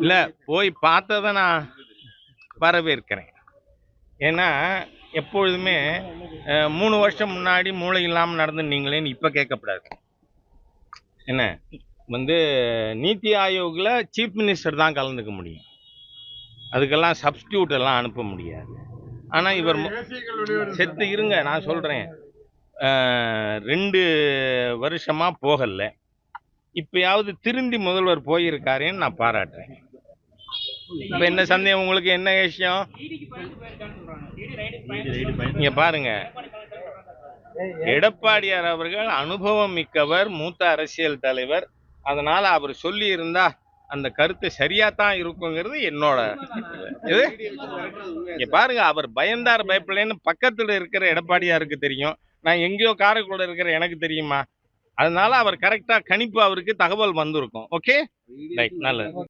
இல்ல போய் பார்த்ததை நான் வரவேற்கிறேன். ஏன்னா எப்பொழுதுமே மூணு வருஷம் முன்னாடி மூளை இல்லாமல் நடந்து நீங்களேன்னு இப்போ கேட்கக்கூடாது என்ன? வந்து நீத்தி ஆயோக்கில் சீஃப் மினிஸ்டர் தான் கலந்துக்க முடியும். அதுக்கெல்லாம் சப்ஸ்டியூட் எல்லாம் அனுப்ப முடியாது. ஆனால் இவர் செத்து இருங்க நான் சொல்கிறேன் ரெண்டு வருஷமாக போகல. இப்பயாவது திருந்தி முதல்வர் போயிருக்காருன்னு நான் பாராட்டுறேன். இப்போ என்ன சந்தேகம்? உங்களுக்கு என்ன விஷயம்? இங்க பாருங்க. எடப்பாடியார் அவர்கள் அனுபவம் மிக்கவர் மூத்த அரசியல் தலைவர். அதனால அவர் சொல்லி இருந்தா அந்த கருத்து சரியா தான் இருக்குங்கிறது என்னோட இது. இங்க பாருங்க அவர் பயந்தார் பயப்படலைன்னு பக்கத்துல இருக்கிற எடப்பாடியாருக்கு தெரியும். நான் எங்கேயோ காரைக்குள்ள இருக்கிற எனக்கு தெரியுமா? அதனால அவர் கரெக்டா கணிப்பு அவருக்கு தகவல் வந்திருக்கும். ஓகே ரைட் நல்லது.